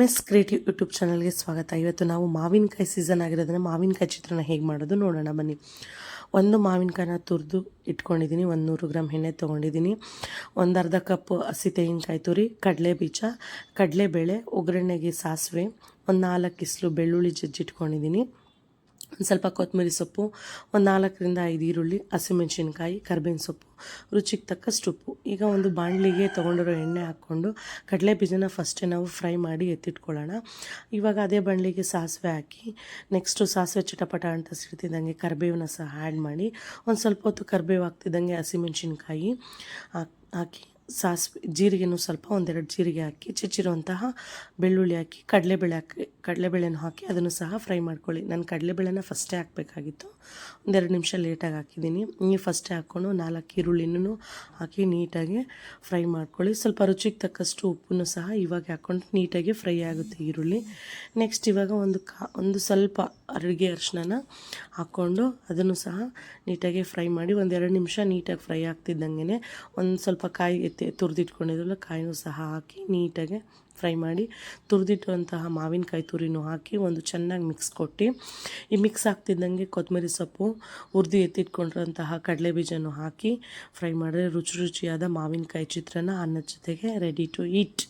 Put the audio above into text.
Miss creative YouTube ಚಾನಲ್ಗೆ ಸ್ವಾಗತ. ಇವತ್ತು ನಾವು ಮಾವಿನಕಾಯಿ ಸೀಸನ್ ಆಗಿರೋದನ್ನ ಮಾವಿನಕಾಯಿ ಚಿತ್ರನ ಹೇಗೆ ಮಾಡೋದು ನೋಡೋಣ. ಬನ್ನಿ. ಒಂದು ಮಾವಿನಕಾಯಿನ ತುರಿದು ಇಟ್ಕೊಂಡಿದ್ದೀನಿ. ಒಂದು ನೂರು ಗ್ರಾಮ್ ಎಣ್ಣೆ ತೊಗೊಂಡಿದ್ದೀನಿ. ಒಂದು ಅರ್ಧ ಕಪ್ ಹಸಿ ತೆಂಗಿನಕಾಯಿ ತುರಿ, ಕಡಲೆ ಬೀಜ, ಕಡಲೆಬೇಳೆ, ಒಗ್ಗರಣೆಗೆ ಸಾಸಿವೆ, ಒಂದು ನಾಲ್ಕು ಕಿಸ್ಲು ಬೆಳ್ಳುಳ್ಳಿ ಜಜ್ಜಿಟ್ಕೊಂಡಿದ್ದೀನಿ ಸ್ವಲ್ಪ ಕೊತ್ತಂಬರಿ ಸೊಪ್ಪು, ಒಂದು ನಾಲ್ಕರಿಂದ ಐದು ಈರುಳ್ಳಿ, ಹಸಿಮೆಣಸಿನ್ಕಾಯಿ, ಕರ್ಬೇವಿನ ಸೊಪ್ಪು, ರುಚಿಗೆ ತಕ್ಕಷ್ಟು ಉಪ್ಪು. ಈಗ ಒಂದು ಬಾಣಲಿಗೆ ತೊಗೊಂಡಿರೋ ಎಣ್ಣೆ ಹಾಕ್ಕೊಂಡು ಕಡಲೆ ಬೀಜನ ಫಸ್ಟೇ ನಾವು ಫ್ರೈ ಮಾಡಿ ಎತ್ತಿಟ್ಕೊಳ್ಳೋಣ. ಇವಾಗ ಅದೇ ಬಾಣಲಿಗೆ ಸಾಸಿವೆ ಹಾಕಿ ನೆಕ್ಸ್ಟು ಸಾಸಿವೆ ಚಿಟಪಟ ಅಂತ ಸಿಡ್ತಿದ್ದಂಗೆ ಕರಿಬೇವನ್ನ ಸಹ ಆ್ಯಡ್ ಮಾಡಿ, ಒಂದು ಸ್ವಲ್ಪ ಹೊತ್ತು ಕರಿಬೇವು ಹಾಕ್ತಿದ್ದಂಗೆ ಹಸಿಮೆಣಸಿನ್ಕಾಯಿ ಹಾಕಿ ಸಾಸಿವೆ ಜೀರಿಗೆನೂ ಸ್ವಲ್ಪ ಒಂದೆರಡು ಜೀರಿಗೆ ಹಾಕಿ, ಚಿಚ್ಚಿರುವಂತಹ ಬೆಳ್ಳುಳ್ಳಿ ಹಾಕಿ, ಕಡಲೆಬೇಳೆ ಹಾಕಿ, ಕಡಲೆಬೇಳೆನೂ ಹಾಕಿ ಅದನ್ನು ಸಹ ಫ್ರೈ ಮಾಡ್ಕೊಳ್ಳಿ. ನಾನು ಕಡಲೆಬೇಳೆನ ಫಸ್ಟೇ ಹಾಕಬೇಕಾಗಿತ್ತು. ಒಂದೆರಡು ನಿಮಿಷ ಲೇಟಾಗಿ ಹಾಕಿದ್ದೀನಿ. ನೀವು ಫಸ್ಟೇ ಹಾಕ್ಕೊಂಡು ನಾಲ್ಕು ಈರುಳ್ಳಿನೂ ಹಾಕಿ ನೀಟಾಗಿ ಫ್ರೈ ಮಾಡ್ಕೊಳ್ಳಿ. ಸ್ವಲ್ಪ ರುಚಿಗೆ ತಕ್ಕಷ್ಟು ಉಪ್ಪನ್ನು ಸಹ ಇವಾಗ ಹಾಕ್ಕೊಂಡು ನೀಟಾಗಿ ಫ್ರೈ ಆಗುತ್ತೆ ಈರುಳ್ಳಿ. ನೆಕ್ಸ್ಟ್ ಇವಾಗ ಒಂದು ಕಾ, ಒಂದು ಸ್ವಲ್ಪ ಅಡುಗೆ ಅರಿಶಿನ ಹಾಕ್ಕೊಂಡು ಅದನ್ನು ಸಹ ನೀಟಾಗಿ ಫ್ರೈ ಮಾಡಿ ಒಂದೆರಡು ನಿಮಿಷ ನೀಟಾಗಿ ಫ್ರೈ ಆಗ್ತಿದ್ದಂಗೆ ಒಂದು ಸ್ವಲ್ಪ ಕಾಯಿ ಎತ್ತಿ ತುರಿದಿಟ್ಕೊಂಡಿದ್ರಲ್ಲ, ಕಾಯಿನೂ ಸಹ ಹಾಕಿ ನೀಟಾಗಿ ಫ್ರೈ ಮಾಡಿ ತುರಿದಿಟ್ಟುವಂತಹ ಮಾವಿನಕಾಯಿ ತುರಿನೂ ಹಾಕಿ ಒಂದು ಚೆನ್ನಾಗಿ ಮಿಕ್ಸ್ ಕೊಟ್ಟು, ಈ ಮಿಕ್ಸ್ ಆಗ್ತಿದ್ದಂಗೆ ಕೊತ್ತಂಬರಿ ಸೊಪ್ಪು ಹುರಿದು ಎತ್ತಿಟ್ಕೊಂಡಿರೋಂತಹ ಕಡಲೆ ಬೀಜನೂ ಹಾಕಿ ಫ್ರೈ ಮಾಡಿದ್ರೆ ರುಚಿ ರುಚಿಯಾದ ಮಾವಿನಕಾಯಿ ಚಿತ್ರಾನ್ನ ಅನ್ನದ ಜೊತೆಗೆ ರೆಡಿ ಟು ಈಟ್